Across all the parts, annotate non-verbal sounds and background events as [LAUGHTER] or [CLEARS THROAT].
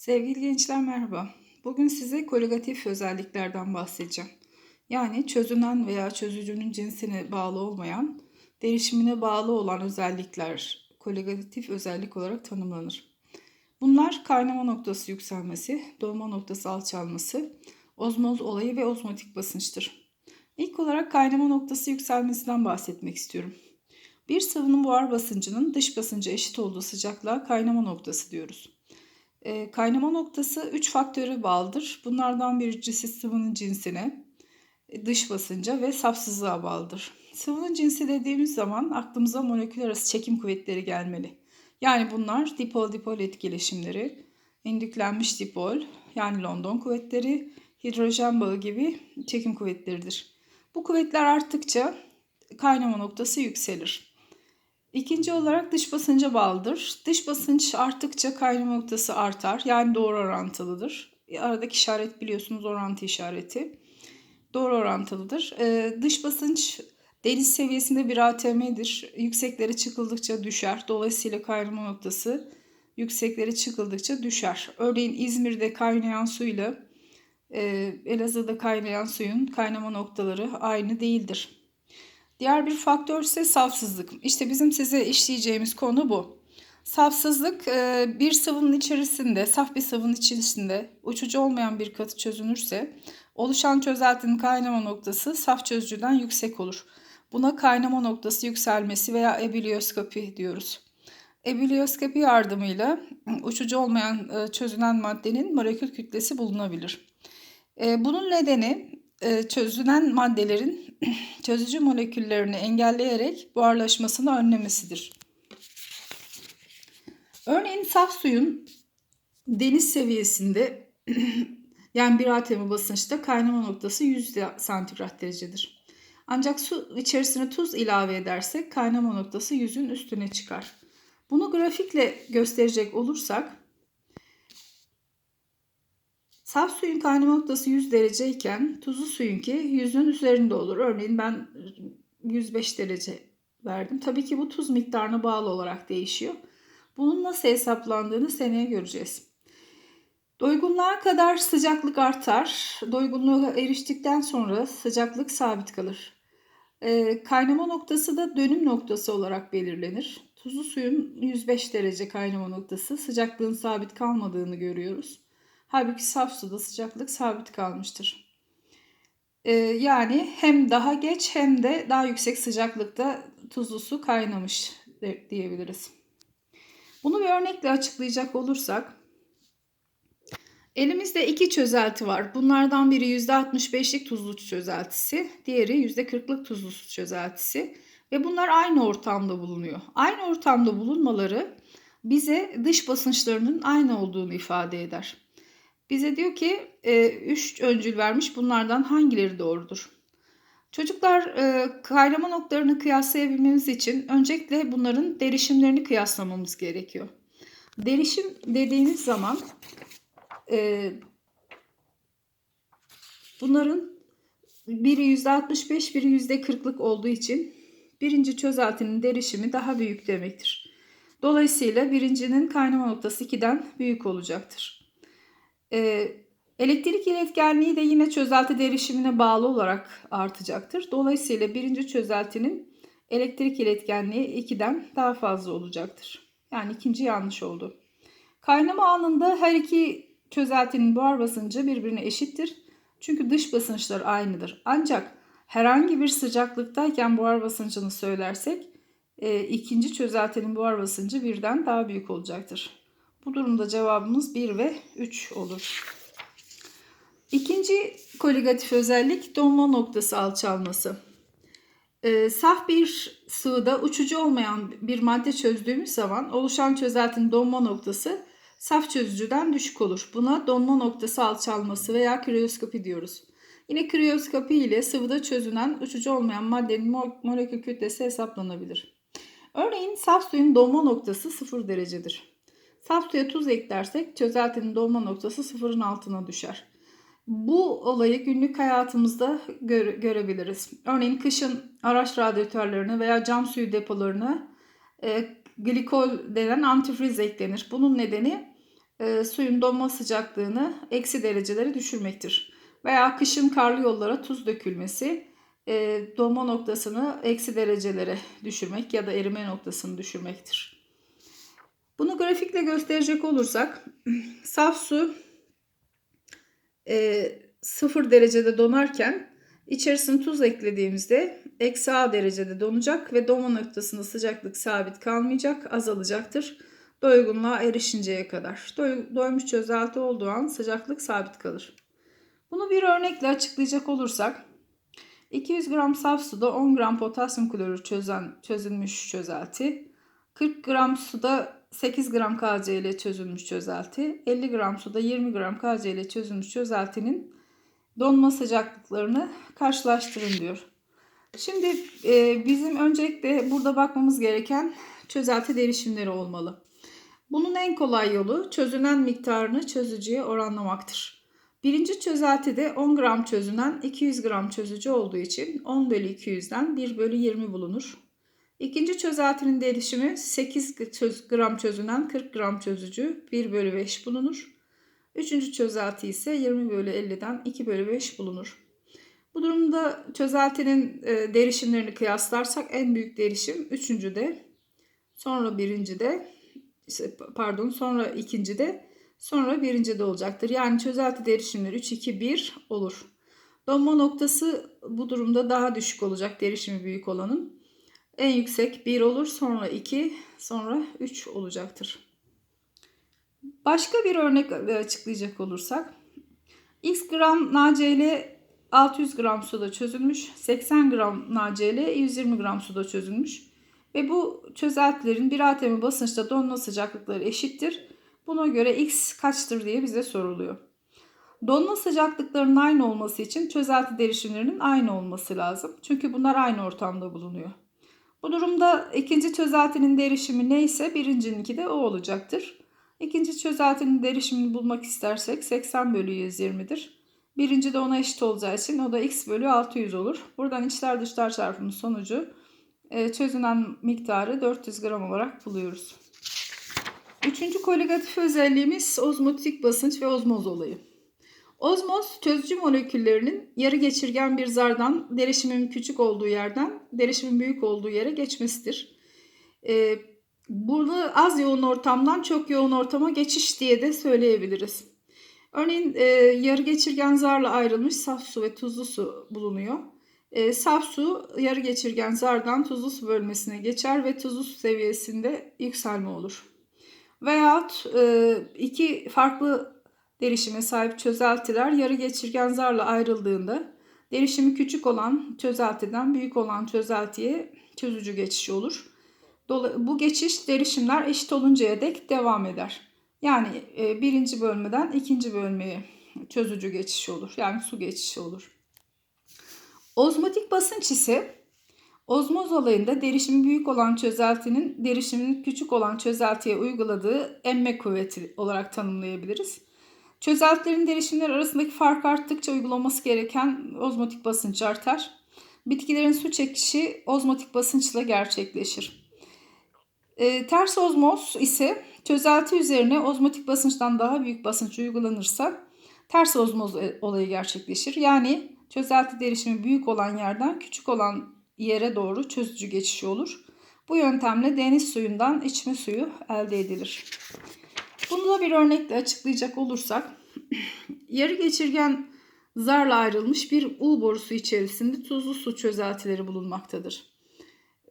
Sevgili gençler merhaba. Bugün size koligatif özelliklerden bahsedeceğim. Yani çözünen veya çözücünün cinsine bağlı olmayan, derişimine bağlı olan özellikler koligatif özellik olarak tanımlanır. Bunlar kaynama noktası yükselmesi, dolma noktası alçalması, ozmoz olayı ve ozmotik basınçtır. İlk olarak kaynama noktası yükselmesinden bahsetmek istiyorum. Bir sıvının buhar basıncının dış basınca eşit olduğu sıcaklığa kaynama noktası diyoruz. E, kaynama noktası 3 faktöre bağlıdır. Bunlardan birincisi sıvının cinsine, e, dış basınca ve safsızlığa bağlıdır. Sıvının cinsi dediğimiz zaman aklımıza molekül arası çekim kuvvetleri gelmeli. Yani bunlar dipol-dipol etkileşimleri, endüklenmiş dipol yani London kuvvetleri, hidrojen bağı gibi çekim kuvvetleridir. Bu kuvvetler arttıkça kaynama noktası yükselir. İkinci olarak dış basınca bağlıdır. Dış basınç arttıkça kaynama noktası artar. Yani doğru orantılıdır. Aradaki işaret biliyorsunuz orantı işareti. Doğru orantılıdır. Ee, dış basınç deniz seviyesinde bir ATM'dir. Yükseklere çıkıldıkça düşer. Dolayısıyla kaynama noktası yükseklere çıkıldıkça düşer. Örneğin İzmir'de kaynayan suyla e, Elazığ'da kaynayan suyun kaynama noktaları aynı değildir. Diğer bir faktör ise safsızlık. İşte bizim size işleyeceğimiz konu bu. Safsızlık e, bir sıvının içerisinde, saf bir sıvının içerisinde uçucu olmayan bir katı çözünürse oluşan çözeltinin kaynama noktası saf çözücüden yüksek olur. Buna kaynama noktası yükselmesi veya ebiliyoskopi diyoruz. Ebiliyoskopi yardımıyla uçucu olmayan e, çözünen maddenin molekül kütlesi bulunabilir. E, bunun nedeni çözünen maddelerin [CLEARS THROAT] çözücü moleküllerini engelleyerek buharlaşmasını önlemesidir. Örneğin saf suyun deniz seviyesinde [CLEARS THROAT] yani bir atm basınçta kaynama noktası 100 santigrat derecedir. Ancak su içerisine tuz ilave edersek kaynama noktası 100'ün üstüne çıkar. Bunu grafikle gösterecek olursak Saf suyun kaynama noktası 100 dereceyken tuzlu suyunki 100'ün üzerinde olur. Örneğin ben 105 derece verdim. Tabii ki bu tuz miktarına bağlı olarak değişiyor. Bunun nasıl hesaplandığını seneye göreceğiz. Doygunluğa kadar sıcaklık artar. Doygunluğa eriştikten sonra sıcaklık sabit kalır. Ee, kaynama noktası da dönüm noktası olarak belirlenir. Tuzlu suyun 105 derece kaynama noktası sıcaklığın sabit kalmadığını görüyoruz. Halbuki saf suda sıcaklık sabit kalmıştır. Ee, yani hem daha geç hem de daha yüksek sıcaklıkta tuzlu su kaynamış diyebiliriz. Bunu bir örnekle açıklayacak olursak elimizde iki çözelti var. Bunlardan biri %65'lik tuzlu çözeltisi, diğeri %40'lık tuzlu su çözeltisi ve bunlar aynı ortamda bulunuyor. Aynı ortamda bulunmaları bize dış basınçlarının aynı olduğunu ifade eder. Bize diyor ki 3 e, öncül vermiş bunlardan hangileri doğrudur? Çocuklar e, kaynama noktalarını kıyaslayabilmemiz için öncelikle bunların derişimlerini kıyaslamamız gerekiyor. Derişim dediğiniz zaman e, bunların biri %65 biri %40'lık olduğu için birinci çözeltinin derişimi daha büyük demektir. Dolayısıyla birincinin kaynama noktası 2'den büyük olacaktır. E, elektrik iletkenliği de yine çözelti derişimine bağlı olarak artacaktır. Dolayısıyla birinci çözeltinin elektrik iletkenliği 2'den daha fazla olacaktır. Yani ikinci yanlış oldu. Kaynama anında her iki çözeltinin buhar basıncı birbirine eşittir. Çünkü dış basınçlar aynıdır. Ancak herhangi bir sıcaklıktayken buhar basıncını söylersek e, ikinci çözeltinin buhar basıncı birden daha büyük olacaktır. Bu durumda cevabımız 1 ve 3 olur. İkinci koligatif özellik donma noktası alçalması. E, saf bir sıvıda uçucu olmayan bir madde çözdüğümüz zaman oluşan çözeltinin donma noktası saf çözücüden düşük olur. Buna donma noktası alçalması veya kriyoskopi diyoruz. Yine kriyoskopi ile sıvıda çözünen uçucu olmayan maddenin molekül kütlesi hesaplanabilir. Örneğin saf suyun donma noktası 0 derecedir. Saf suya tuz eklersek çözeltinin dolma noktası sıfırın altına düşer. Bu olayı günlük hayatımızda göre, görebiliriz. Örneğin kışın araç radyatörlerine veya cam suyu depolarına e, glikol denen antifriz eklenir. Bunun nedeni e, suyun donma sıcaklığını eksi derecelere düşürmektir. Veya kışın karlı yollara tuz dökülmesi e, donma noktasını eksi derecelere düşürmek ya da erime noktasını düşürmektir. Bunu grafikle gösterecek olursak [CLEARS THROAT] saf su e, 0 derecede donarken içerisine tuz eklediğimizde eksi A derecede donacak ve donma noktasında sıcaklık sabit kalmayacak, azalacaktır. Doygunluğa erişinceye kadar. Doy, doymuş çözelti olduğu an sıcaklık sabit kalır. Bunu bir örnekle açıklayacak olursak 200 gram saf suda 10 gram potasyum klorür çözen, çözülmüş çözelti, 40 gram suda 8 gram Kc ile çözülmüş çözelti, 50 gram suda 20 gram Kc ile çözülmüş çözeltinin donma sıcaklıklarını karşılaştırın diyor. Şimdi e, bizim öncelikle burada bakmamız gereken çözelti derişimleri olmalı. Bunun en kolay yolu çözünen miktarını çözücüye oranlamaktır. Birinci çözeltide 10 gram çözünen 200 gram çözücü olduğu için 10 bölü 200'den 1 bölü 20 bulunur. İkinci çözeltinin derişimi 8 gram çözünen 40 gram çözücü 1 bölü 5 bulunur. Üçüncü çözelti ise 20 bölü 50'den 2 bölü 5 bulunur. Bu durumda çözeltinin e, derişimlerini kıyaslarsak en büyük derişim üçüncüde, sonra birincide, pardon sonra ikincide, sonra birincide olacaktır. Yani çözelti derişimleri 3, 2, 1 olur. Donma noktası bu durumda daha düşük olacak derişimi büyük olanın. En yüksek 1 olur, sonra 2, sonra 3 olacaktır. Başka bir örnek açıklayacak olursak X gram NaCl 600 gram suda çözülmüş, 80 gram NaCl 120 gram suda çözülmüş ve bu çözeltilerin bir atemi basınçta donma sıcaklıkları eşittir. Buna göre X kaçtır diye bize soruluyor. Donma sıcaklıklarının aynı olması için çözelti derişimlerinin aynı olması lazım. Çünkü bunlar aynı ortamda bulunuyor. Bu durumda ikinci çözeltinin derişimi neyse birincininki de o olacaktır. İkinci çözeltinin derişimini bulmak istersek 80 bölü 120'dir. Birinci de ona eşit olacağı için o da x bölü 600 olur. Buradan içler dışlar çarpımı sonucu e, çözünen miktarı 400 gram olarak buluyoruz. Üçüncü koligatif özelliğimiz ozmotik basınç ve ozmoz olayı. Ozmoz çözücü moleküllerinin yarı geçirgen bir zardan derişimin küçük olduğu yerden derişimin büyük olduğu yere geçmesidir. E, bunu az yoğun ortamdan çok yoğun ortama geçiş diye de söyleyebiliriz. Örneğin e, yarı geçirgen zarla ayrılmış saf su ve tuzlu su bulunuyor. E, saf su yarı geçirgen zardan tuzlu su bölmesine geçer ve tuzlu su seviyesinde yükselme olur. Veyahut e, iki farklı derişime sahip çözeltiler yarı geçirgen zarla ayrıldığında derişimi küçük olan çözeltiden büyük olan çözeltiye çözücü geçişi olur. Bu geçiş derişimler eşit oluncaya dek devam eder. Yani e, birinci bölmeden ikinci bölmeye çözücü geçişi olur. Yani su geçişi olur. Ozmotik basınç ise ozmoz olayında derişimi büyük olan çözeltinin derişiminin küçük olan çözeltiye uyguladığı emme kuvveti olarak tanımlayabiliriz. Çözeltilerin derişimleri arasındaki fark arttıkça uygulaması gereken ozmotik basınç artar. Bitkilerin su çekişi ozmotik basınçla gerçekleşir. E, ters ozmoz ise çözelti üzerine ozmotik basınçtan daha büyük basınç uygulanırsa ters ozmoz olayı gerçekleşir. Yani çözelti derişimi büyük olan yerden küçük olan yere doğru çözücü geçişi olur. Bu yöntemle deniz suyundan içme suyu elde edilir. Bunu da bir örnekle açıklayacak olursak [CLEARS THROAT] yarı geçirgen zarla ayrılmış bir U borusu içerisinde tuzlu su çözeltileri bulunmaktadır.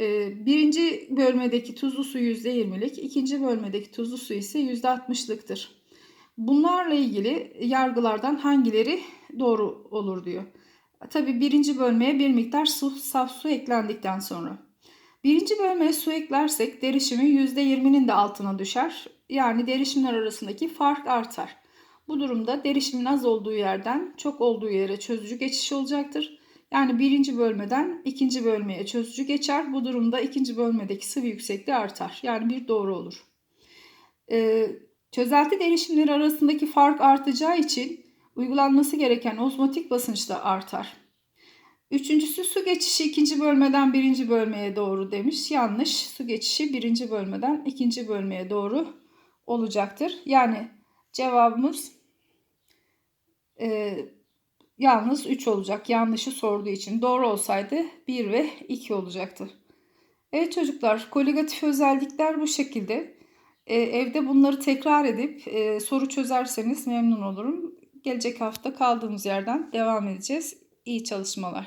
Ee, birinci bölmedeki tuzlu su %20'lik, ikinci bölmedeki tuzlu su ise %60'lıktır. Bunlarla ilgili yargılardan hangileri doğru olur diyor. Tabi birinci bölmeye bir miktar su, saf su eklendikten sonra. Birinci bölmeye su eklersek derişimi %20'nin de altına düşer. Yani derişimler arasındaki fark artar. Bu durumda derişimin az olduğu yerden çok olduğu yere çözücü geçiş olacaktır. Yani birinci bölmeden ikinci bölmeye çözücü geçer. Bu durumda ikinci bölmedeki sıvı yüksekliği artar. Yani bir doğru olur. Ee, çözelti derişimleri arasındaki fark artacağı için uygulanması gereken ozmotik basınç da artar. Üçüncüsü su geçişi ikinci bölmeden birinci bölmeye doğru demiş. Yanlış. Su geçişi birinci bölmeden ikinci bölmeye doğru olacaktır. Yani Cevabımız e, yalnız 3 olacak. Yanlışı sorduğu için. Doğru olsaydı 1 ve 2 olacaktı. Evet çocuklar, koligatif özellikler bu şekilde. E, evde bunları tekrar edip e, soru çözerseniz memnun olurum. Gelecek hafta kaldığımız yerden devam edeceğiz. İyi çalışmalar.